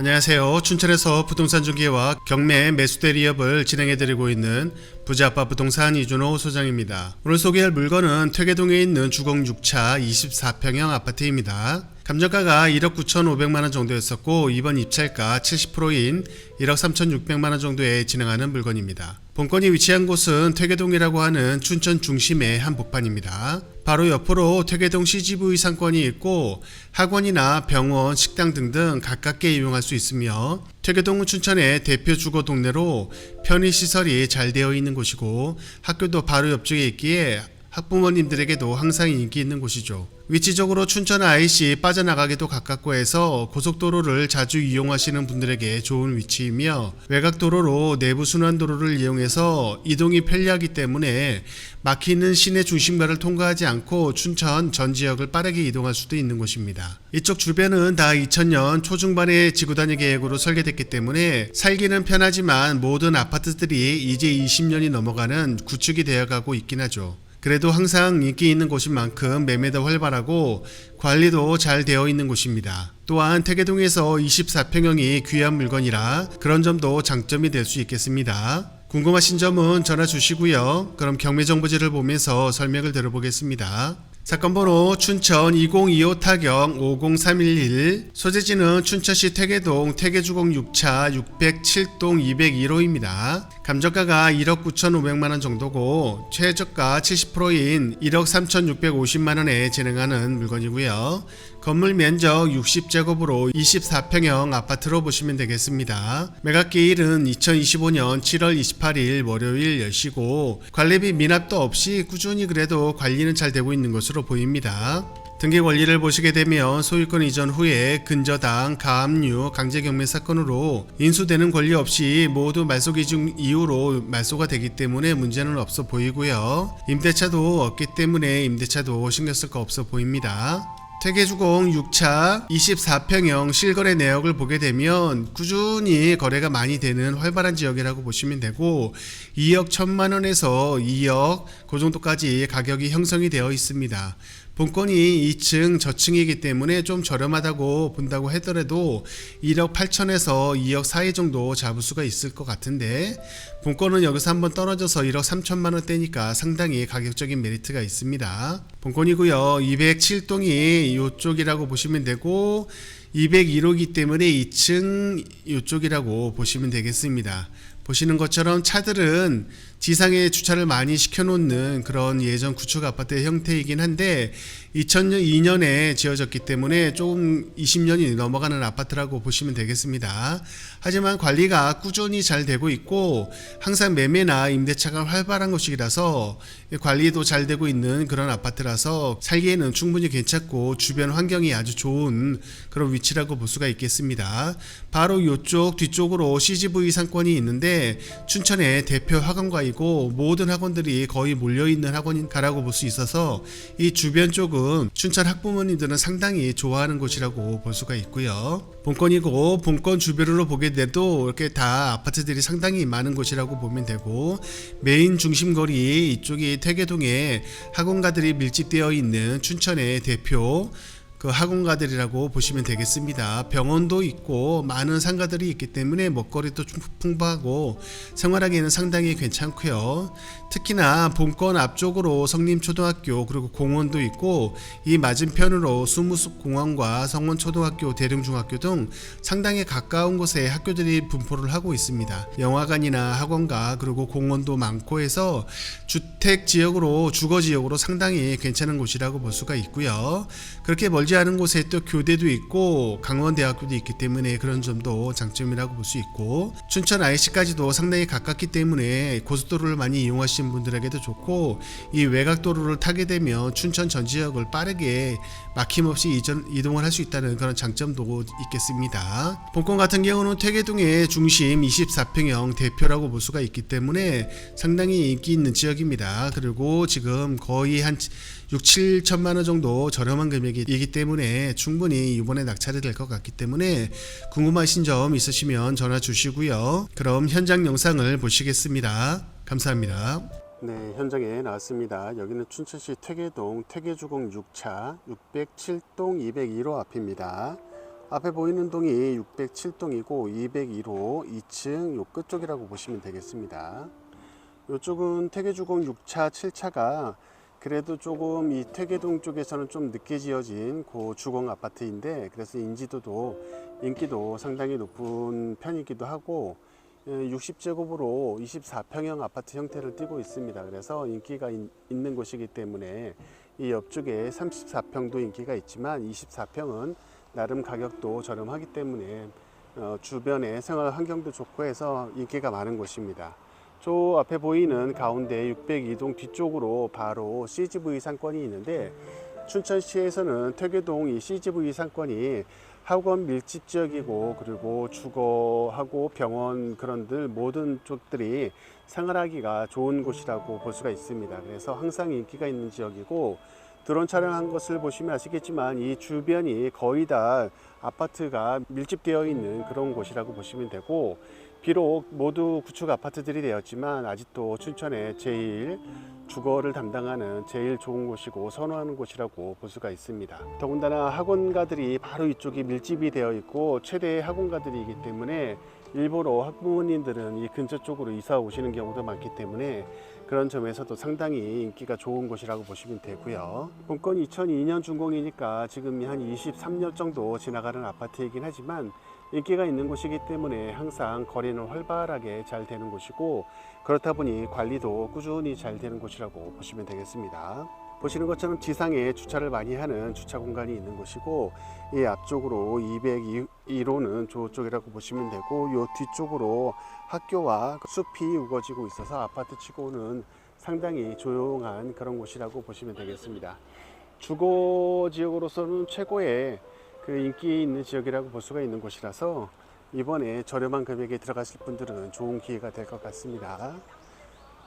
안녕하세요. 춘천에서 부동산 중개와 경매 매수 대리업을 진행해드리고 있는 부자아빠 부동산 이준호 소장입니다. 오늘 소개할 물건은 퇴계동에 있는 주공 6차 24평형 아파트입니다. 감정가가 1억 9,500만 원 정도였었고 이번 입찰가 70%인 1억 3,600만 원 정도에 진행하는 물건입니다. 본건이 위치한 곳은 퇴계동이라고 하는 춘천 중심의 한 복판입니다. 바로 옆으로 퇴계동 CGV 상권이 있고 학원이나 병원, 식당 등등 가깝게 이용할 수 있으며 퇴계동은 춘천의 대표 주거 동네로 편의 시설이 잘 되어 있는 곳이고 학교도 바로 옆쪽에 있기에 학부모님들에게도 항상 인기 있는 곳이죠. 위치적으로 춘천 IC 빠져나가기도 가깝고 해서 고속도로를 자주 이용하시는 분들에게 좋은 위치이며 외곽도로로 내부 순환도로를 이용해서 이동이 편리하기 때문에 막히는 시내 중심가를 통과하지 않고 춘천 전 지역을 빠르게 이동할 수도 있는 곳입니다. 이쪽 주변은 다 2000년 초중반의 지구단위 계획으로 설계됐기 때문에 살기는 편하지만 모든 아파트들이 이제 20년이 넘어가는 구축이 되어가고 있긴 하죠. 그래도 항상 인기 있는 곳인 만큼 매매도 활발하고 관리도 잘 되어 있는 곳입니다. 또한 태계동에서 24평형이 귀한 물건이라 그런 점도 장점이 될 수 있겠습니다. 궁금하신 점은 전화 주시고요. 그럼 경매 정보지를 보면서 설명을 들어보겠습니다. 사건 번호 춘천 2025 타경 50311 소재지는 춘천시 태계동 태계주공 6차 607동 201호입니다. 감정가가 1억 9,500만 원 정도고 최저가 70%인 1억 3,650만 원에 진행하는 물건이고요. 건물 면적 60제곱으로 24평형 아파트로 보시면 되겠습니다. 매각기일은 2025년 7월 28일 월요일 10시고 관리비 미납도 없이 꾸준히 그래도 관리는 잘 되고 있는 것으로 보입니다. 등기 권리를 보시게 되면 소유권 이전 후에 근저당, 가압류, 강제경매 사건으로 인수되는 권리 없이 모두 말소 기준 이후로 말소가 되기 때문에 문제는 없어 보이고요. 임대차도 없기 때문에 임대차도 신경 쓸 거 없어 보입니다. 태계주공 6차 24평형 실거래 내역을 보게 되면 꾸준히 거래가 많이 되는 활발한 지역이라고 보시면 되고 2억 1천만 원에서 2억 그 정도까지 가격이 형성이 되어 있습니다. 본건이 2층 저층이기 때문에 좀 저렴하다고 본다고 하더라도 1억 8천에서 2억 사이 정도 잡을 수가 있을 것 같은데 본건은 여기서 한번 떨어져서 1억 3천만 원대니까 상당히 가격적인 메리트가 있습니다. 본건이고요. 207동이 이쪽이라고 보시면 되고 201호기 때문에 2층 이쪽이라고 보시면 되겠습니다. 보시는 것처럼 차들은 지상에 주차를 많이 시켜놓는 그런 예전 구축 아파트의 형태이긴 한데 2002년에 지어졌기 때문에 조금 20년이 넘어가는 아파트라고 보시면 되겠습니다. 하지만 관리가 꾸준히 잘 되고 있고 항상 매매나 임대차가 활발한 곳이라서 관리도 잘 되고 있는 그런 아파트라서 살기에는 충분히 괜찮고 주변 환경이 아주 좋은 그런 위치라고 볼 수가 있겠습니다. 바로 이쪽 뒤쪽으로 CGV 상권이 있는데 춘천의 대표 학원가이고 모든 학원들이 거의 몰려 있는 학원가라고 볼 수 있어서 이 주변 쪽은 춘천 학부모님들은 상당히 좋아하는 곳이라고 볼 수가 있고요. 본건이고 본건 주변으로 보게 돼도 이렇게 다 아파트들이 상당히 많은 곳이라고 보면 되고 메인 중심거리 이쪽이 태계동에 학원가들이 밀집되어 있는 춘천의 대표 그 학원가들이라고 보시면 되겠습니다. 병원도 있고 많은 상가들이 있기 때문에 먹거리도 좀 풍부하고 생활하기에는 상당히 괜찮고요. 특히나 본권 앞쪽으로 성림초등학교 그리고 공원도 있고 이 맞은편으로 수무숲 공원과 성원초등학교 대릉중학교 등 상당히 가까운 곳에 학교들이 분포를 하고 있습니다. 영화관이나 학원가 그리고 공원도 많고 해서 주택 지역으로 주거 지역으로 상당히 괜찮은 곳이라고 볼 수가 있고요. 그렇게 멀지 않은 곳에 또 교대도 있고 강원대학교도 있기 때문에 그런 점도 장점이라고 볼 수 있고 춘천 IC까지도 상당히 가깝기 때문에 고속도로를 많이 이용하시는 분들에게도 좋고 이 외곽도로를 타게 되면 춘천 전 지역을 빠르게 막힘없이 이전, 이동을 할 수 있다는 그런 장점도 있겠습니다. 본권 같은 경우는 퇴계동의 중심 24평형 대표라고 볼 수가 있기 때문에 상당히 인기 있는 지역입니다. 그리고 지금 거의 한 6, 7천만 원 정도 저렴한 금액이기 때문에 충분히 이번에 낙찰이 될 것 같기 때문에 궁금하신 점 있으시면 전화 주시고요. 그럼 현장 영상을 보시겠습니다. 감사합니다. 네, 현장에 나왔습니다. 여기는 춘천시 퇴계동 퇴계주공 6차 607동 201호 앞입니다. 앞에 보이는 동이 607동이고 202호 2층 요 끝쪽이라고 보시면 되겠습니다. 이쪽은 퇴계주공 6차, 7차가 그래도 조금 이 퇴계동 쪽에서는 좀 늦게 지어진 그 주공 아파트인데 그래서 인지도도 인기도 상당히 높은 편이기도 하고 60제곱으로 24평형 아파트 형태를 띠고 있습니다. 그래서 인기가 있, 는 곳이기 때문에 이 옆쪽에 34평도 인기가 있지만 24평은 나름 가격도 저렴하기 때문에 어, 주변의 생활 환경도 좋고 해서 인기가 많은 곳입니다. 저 앞에 보이는 가운데 602동 뒤쪽으로 바로 CGV 상권이 있는데 춘천시에서는 퇴계동 이 CGV 상권이 학원 밀집 지역이고 그리고 주거하고 병원 그런들 모든 쪽들이 생활하기가 좋은 곳이라고 볼 수가 있습니다. 그래서 항상 인기가 있는 지역이고 드론 촬영한 것을 보시면 아시겠지만 이 주변이 거의 다 아파트가 밀집되어 있는 그런 곳이라고 보시면 되고 비록 모두 구축 아파트들이 되었지만 아직도 춘천에 제일 주거를 담당하는 제일 좋은 곳이고 선호하는 곳이라고 볼 수가 있습니다. 더군다나 학원가들이 바로 이쪽이 밀집이 되어 있고 최대의 학원가들이기 때문에 일부러 학부모님들은 이 근처 쪽으로 이사 오시는 경우도 많기 때문에 그런 점에서도 상당히 인기가 좋은 곳이라고 보시면 되고요. 본건 2002년 준공이니까 지금 한 23년 정도 지나가는 아파트이긴 하지만 인기가 있는 곳이기 때문에 항상 거래는 활발하게 잘 되는 곳이고 그렇다 보니 관리도 꾸준히 잘 되는 곳이라고 보시면 되겠습니다. 보시는 것처럼 지상에 주차를 많이 하는 주차 공간이 있는 곳이고 이 앞쪽으로 202호는 저쪽이라고 보시면 되고 이 뒤쪽으로 학교와 숲이 우거지고 있어서 아파트 치고는 상당히 조용한 그런 곳이라고 보시면 되겠습니다. 주거 지역으로서는 최고의 그 인기 있는 지역이라고 볼 수가 있는 곳이라서 이번에 저렴한 금액에 들어가실 분들은 좋은 기회가 될 것 같습니다.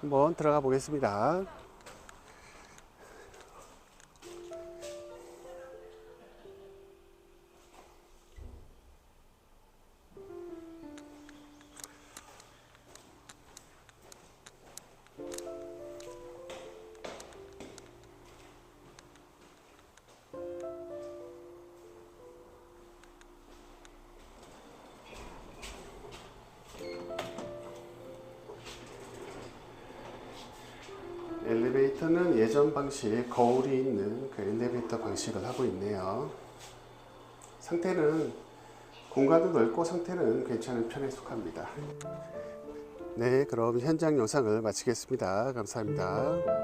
한번 들어가 보겠습니다. 엘리베이터는 예전 방식 거울이 있는 그 엘리베이터 방식을 하고 있네요. 상태는 공간도 넓고 상태는 괜찮은 편에 속합니다. 네, 그럼 현장 영상을 마치겠습니다. 감사합니다.